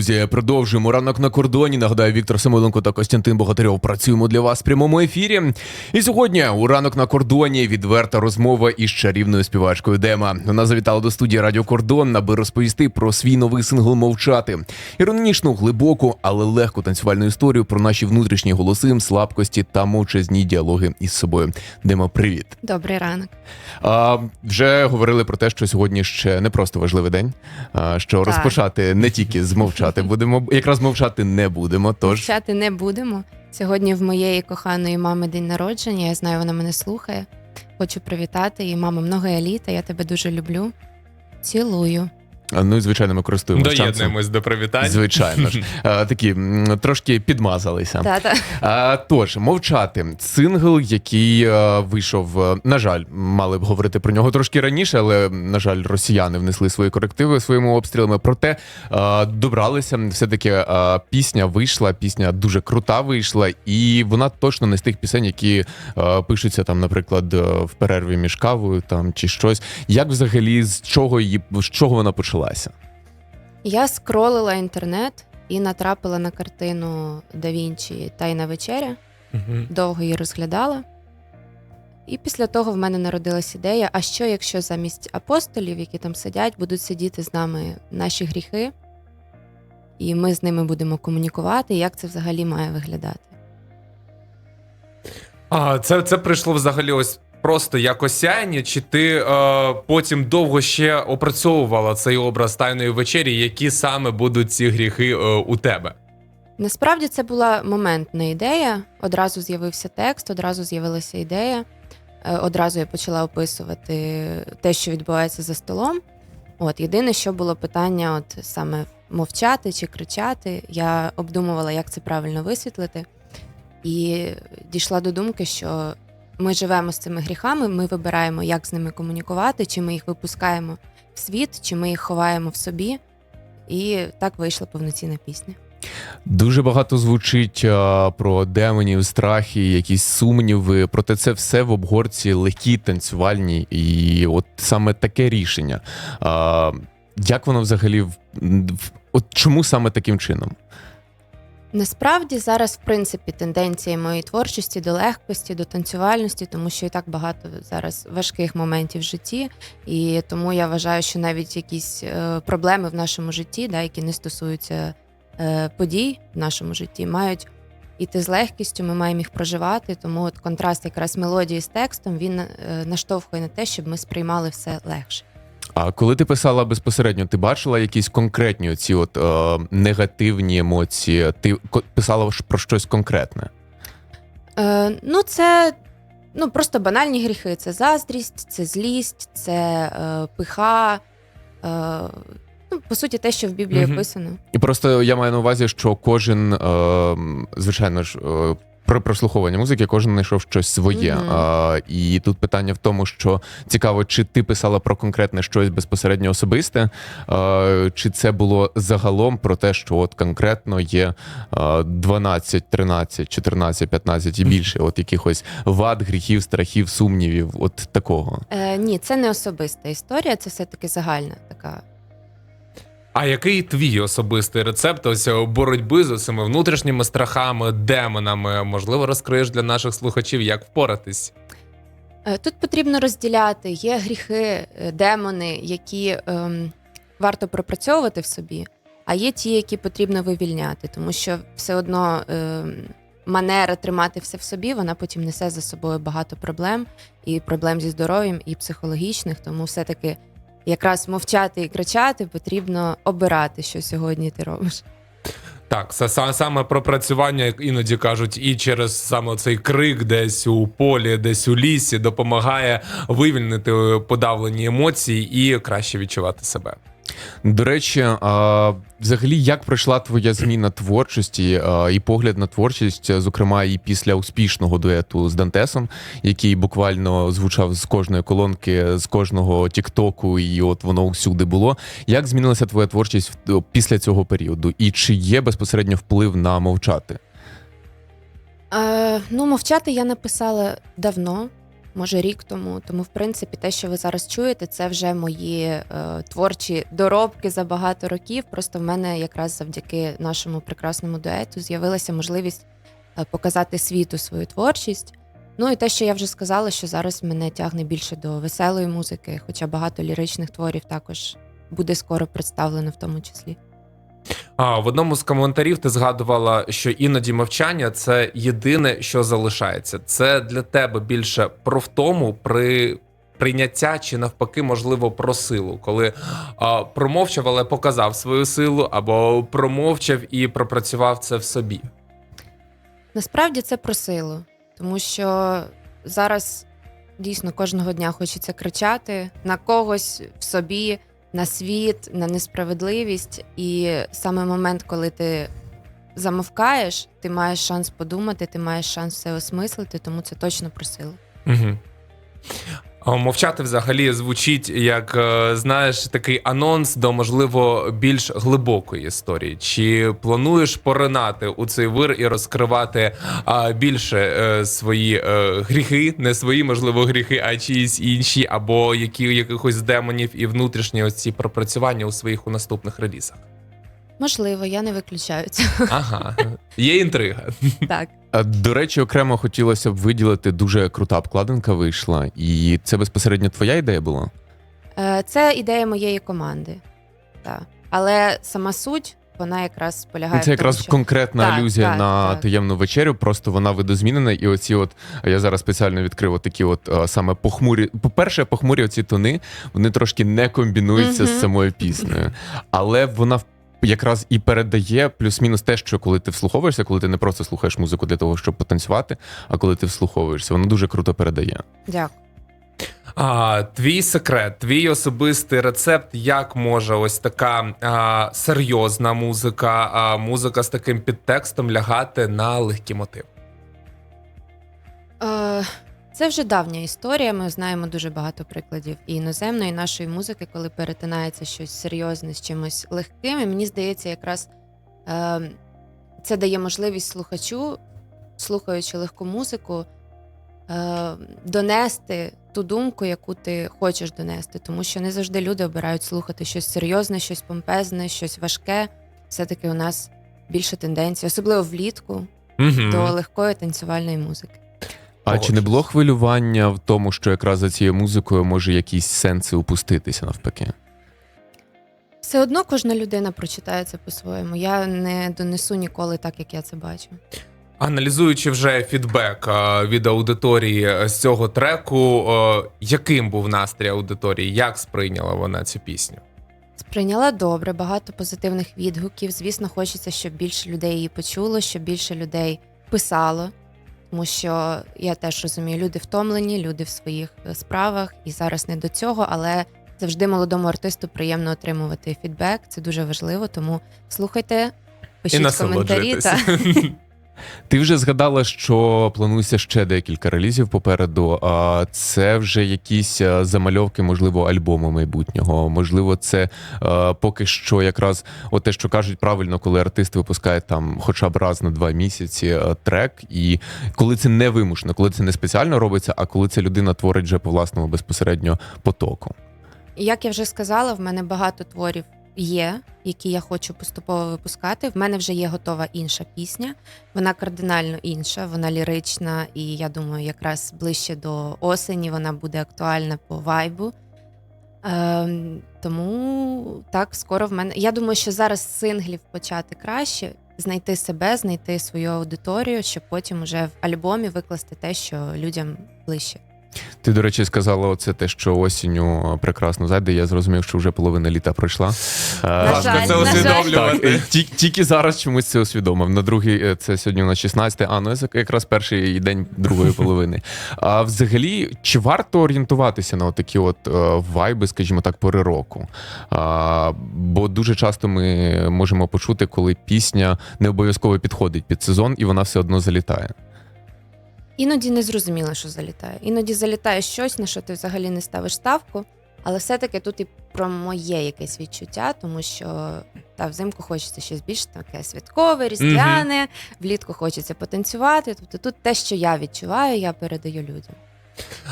Друзі, продовжуємо ранок на кордоні. Нагадаю, Віктор Самойленко та Костянтин Богатирьов працюємо для вас в прямому ефірі. І сьогодні у ранок на кордоні відверта розмова із чарівною співачкою Дема. Вона завітала до студії Радіо Кордон, аби розповісти про свій новий сингл Мовчати. Іронічну, глибоку, але легку танцювальну історію про наші внутрішні голоси, слабкості та мовчазні діалоги із собою. Дема, привіт. Добрий ранок. А, вже говорили про те, що сьогодні ще не просто важливий день, а, що Так. розпочати не тільки з мовчати будемо, якраз мовчати не будемо. Тож Мовчати не будемо. Сьогодні в моєї коханої мами день народження. Я знаю, вона мене слухає. Хочу привітати її. Мама, много еліта. я тебе дуже люблю. Цілую. Ну і звичайно, ми користуємося. Доєднуємось до привітань. Звичайно ж, а, такі трошки підмазалися. Та-та. А, тож, мовчати сингл, який е, вийшов, е, на жаль, мали б говорити про нього трошки раніше, але на жаль, росіяни внесли свої корективи своїми обстрілами. Проте е, добралися. Все таки е, пісня вийшла. Пісня дуже крута вийшла, і вона точно не з тих пісень, які е, пишуться там, наприклад, е, в перерві між кавою там чи щось. Як взагалі з чого її з чого вона почалася? Я скролила інтернет і натрапила на картину Да Вінчі Тайна вечеря. Мгм. Довго її розглядала. І після того в мене народилась ідея: а що, якщо замість апостолів, які там сидять, будуть сидіти з нами наші гріхи, і ми з ними будемо комунікувати, як це взагалі має виглядати? А це, це прийшло взагалі ось просто як осяяння, чи ти е, потім довго ще опрацьовувала цей образ тайної вечері, які саме будуть ці гріхи е, у тебе? Насправді це була моментна ідея. Одразу з'явився текст, одразу з'явилася ідея. Е, Одразу я почала описувати те, що відбувається за столом. От єдине, що було питання, от саме мовчати чи кричати. Я обдумувала, як це правильно висвітлити, і дійшла до думки, що ми живемо з цими гріхами, ми вибираємо, як з ними комунікувати, чи ми їх випускаємо в світ, чи ми їх ховаємо в собі. І так вийшла повноцінна пісня. Дуже багато звучить а, про демонів, страхи, якісь сумніви. Проте це все в обгорці легкі, танцювальні, і от саме таке рішення. А, як воно взагалі от чому саме таким чином? Насправді зараз, в принципі, тенденція моєї творчості до легкості, до танцювальності, тому що і так багато зараз важких моментів в житті, і тому я вважаю, що навіть якісь е, проблеми в нашому житті, да, які не стосуються е, подій в нашому житті, мають іти з легкістю. Ми маємо їх проживати. Тому от контраст якраз мелодії з текстом він е, наштовхує на те, щоб ми сприймали все легше. А коли ти писала безпосередньо, ти бачила якісь конкретні оці от е, негативні емоції? Ти писала про щось конкретне? Е, ну, це ну, просто банальні гріхи. Це заздрість, це злість, це е, пиха. Е, ну, по суті, те, що в Біблії Мгм. описано. І просто я маю на увазі, що кожен, е, звичайно ж, е, при прослуховуванні музики кожен знайшов щось своє. Мгм. Е, і тут питання в тому, що цікаво, чи ти писала про конкретне щось безпосередньо особисте, е, чи це було загалом про те, що от конкретно є е, 12, 13, 14, 15 і більше, от якихось вад, гріхів, страхів, сумнівів, от такого. Е, ні, це не особиста історія, це все-таки загальна така. А який твій особистий рецепт ось е, боротьби з цими внутрішніми страхами, демонами? Можливо, розкриєш для наших слухачів, як впоратись? Е, Тут потрібно розділяти. Є гріхи, е, демони, які ем, варто пропрацьовувати в собі, а є ті, які потрібно вивільняти, тому що все одно ем, манера тримати все в собі, вона потім несе за собою багато проблем, і проблем зі здоров'ям, і психологічних. Тому все-таки якраз мовчати і кричати потрібно обирати, що сьогодні ти робиш. Так, це са- саме пропрацювання, як іноді кажуть, і через саме цей крик десь у полі, десь у лісі допомагає вивільнити подавлені емоції і краще відчувати себе. До речі, а, взагалі, як пройшла твоя зміна творчості а, і погляд на творчість, зокрема, і після успішного дуету з Дантесом, який буквально звучав з кожної колонки, з кожного тіктоку, і от воно всюди було. Як змінилася твоя творчість після цього періоду? І чи є безпосередньо вплив на мовчати? Е, ну, мовчати я написала давно. Може рік тому. Тому, в принципі, те, що ви зараз чуєте, це вже мої е, творчі доробки за багато років. Просто в мене якраз завдяки нашому прекрасному дуету з'явилася можливість е, показати світу свою творчість. Ну і те, що я вже сказала, що зараз мене тягне більше до веселої музики, хоча багато ліричних творів також буде скоро представлено в тому числі. А в одному з коментарів ти згадувала, що іноді мовчання це єдине, що залишається. Це для тебе більше про втому при прийняття чи навпаки, можливо, про силу, коли а, промовчав, але показав свою силу, або промовчав і пропрацював це в собі. Насправді це про силу, тому що зараз дійсно кожного дня хочеться кричати на когось в собі, на світ, на несправедливість. І саме момент, коли ти замовкаєш, ти маєш шанс подумати, ти маєш шанс все осмислити, тому це точно про силу. Угу. Мовчати взагалі звучить як, е, знаєш, такий анонс до, можливо, більш глибокої історії. Чи плануєш поринати у цей вир і розкривати а, більше е, свої е, гріхи, не свої, можливо, гріхи, а чиїсь інші, або які якихось демонів і внутрішні ось ці пропрацювання у своїх у наступних релізах? Можливо, я не виключаю це. Ага, є інтрига. Так. До речі, окремо хотілося б виділити дуже крута обкладинка вийшла, і це безпосередньо твоя ідея була? Е, Це ідея моєї команди. Так. Але сама суть, вона якраз полягає. Ну, Це в тому, якраз що... конкретна Так, алюзія так, на так. таємну вечерю, просто вона видозмінена, і оці, от я зараз спеціально відкрив от такі, от саме похмурі. По-перше, похмурі оці тони, вони трошки не комбінуються Мгм. з самою піснею, але вона в- якраз і передає плюс-мінус те, що коли ти вслуховуєшся, коли ти не просто слухаєш музику для того, щоб потанцювати, а коли ти вслуховуєшся, воно дуже круто передає. Дякую. А, твій секрет, твій особистий рецепт, як може ось така а, серйозна музика, а, музика з таким підтекстом лягати на легкі мотиви. Це вже давня історія. Ми знаємо дуже багато прикладів і іноземної і нашої музики, коли перетинається щось серйозне з чимось легким. І мені здається, якраз е, це дає можливість слухачу, слухаючи легку музику, е, донести ту думку, яку ти хочеш донести. Тому що не завжди люди обирають слухати щось серйозне, щось помпезне, щось важке. Все-таки у нас більше тенденцій, особливо влітку, Угу. до легкої танцювальної музики. А чи не було хвилювання в тому, що якраз за цією музикою може якісь сенси упуститися навпаки? Все одно кожна людина прочитає це по-своєму. Я не донесу ніколи так, як я це бачу. Аналізуючи вже фідбек а, від аудиторії е, з цього треку, е, яким був настрій аудиторії? Як сприйняла вона цю пісню? Сприйняла добре, багато позитивних відгуків. Звісно, хочеться, щоб більше людей її почуло, щоб більше людей писало. Тому що я теж розумію, люди втомлені, люди в своїх е, справах, і зараз не до цього, але завжди молодому артисту приємно отримувати фідбек. Це дуже важливо. Тому слухайте, І пишіть коментарі. Та. Ти вже згадала, що планується ще декілька релізів попереду. А це вже якісь е, замальовки, можливо, альбому майбутнього. Можливо, це е, поки що якраз от те, що кажуть правильно, коли артист випускає там хоча б раз на два місяці е, трек, і коли це не вимушено, коли це не спеціально робиться, а коли це людина творить вже по власному безпосередньо потоку. Як я вже сказала, в мене багато творів є, які я хочу поступово випускати. В мене вже є готова інша пісня. Вона кардинально інша, вона лірична, і я думаю, якраз ближче до осені вона буде актуальна по вайбу. Ем, тому так, скоро в мене. Я думаю, що зараз синглів почати краще, знайти себе, знайти свою аудиторію, щоб потім уже в альбомі викласти те, що людям ближче. Ти, до речі, сказала оце те, що осінню прекрасно зайде. Я зрозумів, що вже половина літа пройшла. На жаль, це на жаль. усвідомлювати. Так, тільки зараз чомусь це усвідомив. На другий е, це сьогодні у нас 16, а ну це якраз перший день другої половини. А взагалі, чи варто орієнтуватися на такі от е, вайби, скажімо так, пори року? А, бо дуже часто ми можемо почути, коли пісня не обов'язково підходить під сезон, і вона все одно залітає. Іноді не зрозуміло, що залітає. Іноді залітає щось, на що ти взагалі не ставиш ставку. Але все-таки тут і про моє якесь відчуття, тому що та взимку хочеться щось більш таке святкове, різдвяне, влітку хочеться потанцювати. Тобто тут те, що я відчуваю, я передаю людям.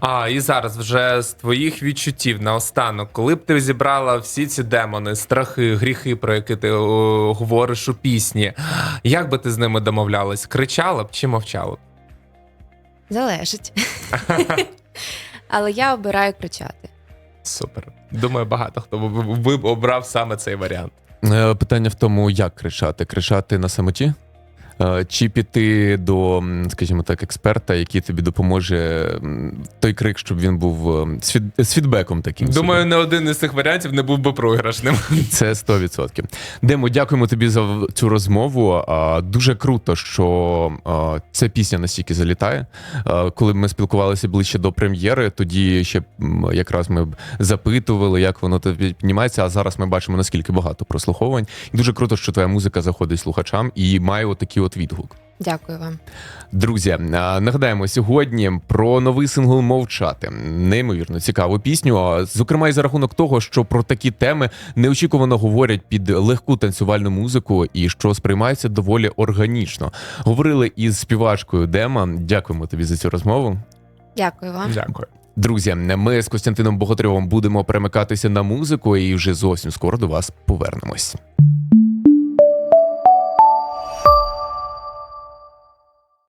А і зараз вже з твоїх відчуттів наостанок, коли б ти зібрала всі ці демони, страхи, гріхи, про які ти о, говориш у пісні, як би ти з ними домовлялась? Кричала б чи мовчала б? Залежить. Але я обираю кричати. Супер. Думаю, багато хто б- обрав саме цей варіант. Е, Питання в тому, як кричати: кричати на самоті? Е, Чи піти до, скажімо так, експерта, який тобі допоможе той крик, щоб він був е, з, фід... з фідбеком таким. Думаю, не один із цих варіантів не був би програшним. Це 100%. Демо, дякуємо тобі за цю розмову. Дуже круто, що ця пісня настільки залітає. Коли ми спілкувалися ближче до прем'єри, тоді ще якраз ми запитували, як воно тобі піднімається. А зараз ми бачимо наскільки багато прослуховувань. І дуже круто, що твоя музика заходить слухачам і має отакий от відгук. Дякую вам. Друзі, нагадаємо сьогодні про новий сингл мовчати. Неймовірно цікаву пісню. Зокрема, і за рахунок того, що про такі теми неочікувано говорять під легку танцювальну музику і що сприймається доволі органічно. Говорили із співачкою Дема. Дякуємо тобі за цю розмову. Дякую вам. Дякую. Друзі, ми з Костянтином Богатирьовим будемо перемикатися на музику і вже зовсім скоро до вас повернемось.